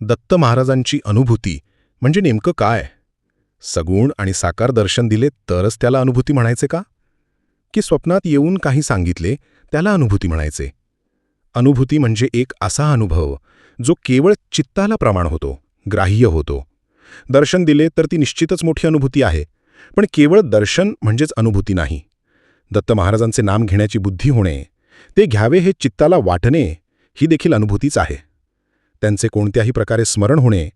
दत्त महाराजांची अनुभूती म्हणजे नेमकं काय? सगुण आणि साकार दर्शन दिले तरच त्याला अनुभूती म्हणायचे का? की स्वप्नात येऊन काही सांगितले त्याला अनुभूती म्हणायचे? अनुभूती म्हणजे एक असा अनुभव जो केवळ चित्ताला प्रमाण होतो ग्राह्य होतो. दर्शन दिले तर ती निश्चितच मोठी अनुभूती आहे पण केवळ दर्शन म्हणजेच अनुभूती नाही. दत्त महाराजांचे नाम घेण्याची बुद्धी होणे ते घ्यावे हे चित्ताला वाटणे ही देखील अनुभूतीच आहे. त्यांचे कोणत्याही प्रकारे स्मरण होणे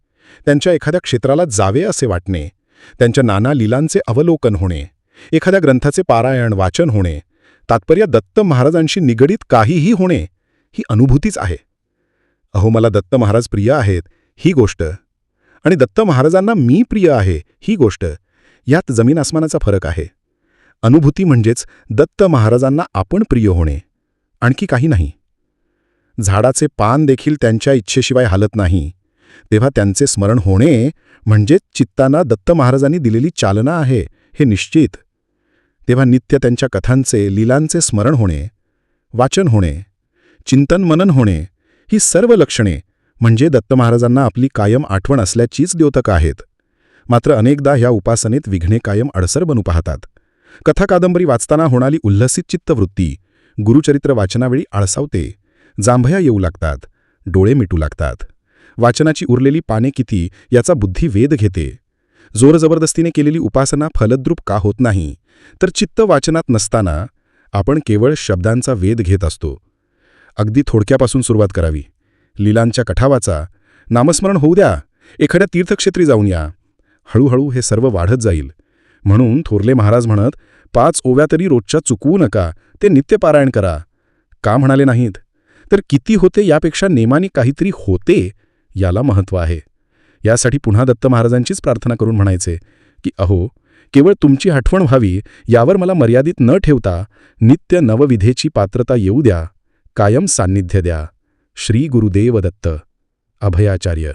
त्यांच्या एखाद्या क्षेत्राला जावे असे वाटणे त्यांच्या नाना लीलांचे अवलोकन होणे एखाद्या ग्रंथाचे पारायण वाचन होणे तात्पर्य दत्त महाराजांशी निगडीत काहीही होणे ही अनुभूतीच आहे. अहो मला दत्त महाराज प्रिय आहेत ही गोष्ट. आणि दत्त महाराजांना मी प्रिय आहे ही गोष्ट. यात जमीन आसमानाचा फरक आहे. अनुभूती म्हणजेच दत्त महाराजांना आपण प्रिय होणे आणखी काही नाही. झाडाचे पान देखील त्यांच्या इच्छेशिवाय हालत नाही. तेव्हा त्यांचे स्मरण होणे म्हणजेच चित्तांना दत्त महाराजांनी दिलेली चालना आहे हे निश्चित. तेव्हा नित्य त्यांच्या कथांचे लीलांचे स्मरण होणे वाचन होणे चिंतन मनन होणे ही सर्व लक्षणे म्हणजे दत्त महाराजांना आपली कायम आठवण असल्याचीच द्योतक आहेत. मात्र अनेकदा ह्या उपासनेत विघ्ने कायम अडसर बनू पाहतात. कथा कादंबरी वाचताना होणारी उल्हसित चित्तवृत्ती गुरुचरित्र वाचनावेळी आळसावते. जांभया येऊ लागतात डोळे मिटू लागतात. वाचनाची उरलेली पाने किती याचा बुद्धी वेध घेते. जोरजबरदस्तीने केलेली उपासना फलद्रूप का होत नाही? तर चित्त वाचनात नसताना आपण केवळ शब्दांचा वेध घेत असतो. अगदी थोडक्यापासून सुरुवात करावी. लीलांच्या कठावाचा नामस्मरण होऊ द्या एखाद्या तीर्थक्षेत्री जाऊन या. हळूहळू हे सर्व वाढत जाईल. म्हणून थोरले महाराज म्हणत पाच ओव्या तरी रोजच्या चुकवू नका ते नित्यपारायण करा. का म्हणाले नाहीत? तर किती होते यापेक्षा नेमाने काहीतरी होते याला महत्त्व आहे. यासाठी पुन्हा दत्त महाराजांचीच प्रार्थना करून म्हणायचे की अहो केवळ तुमची आठवण व्हावी यावर मला मर्यादित न ठेवता नित्य नवविधेची पात्रता येऊ द्या कायम सान्निध्य द्या. श्री गुरुदेव दत्त. अभयाचार्य.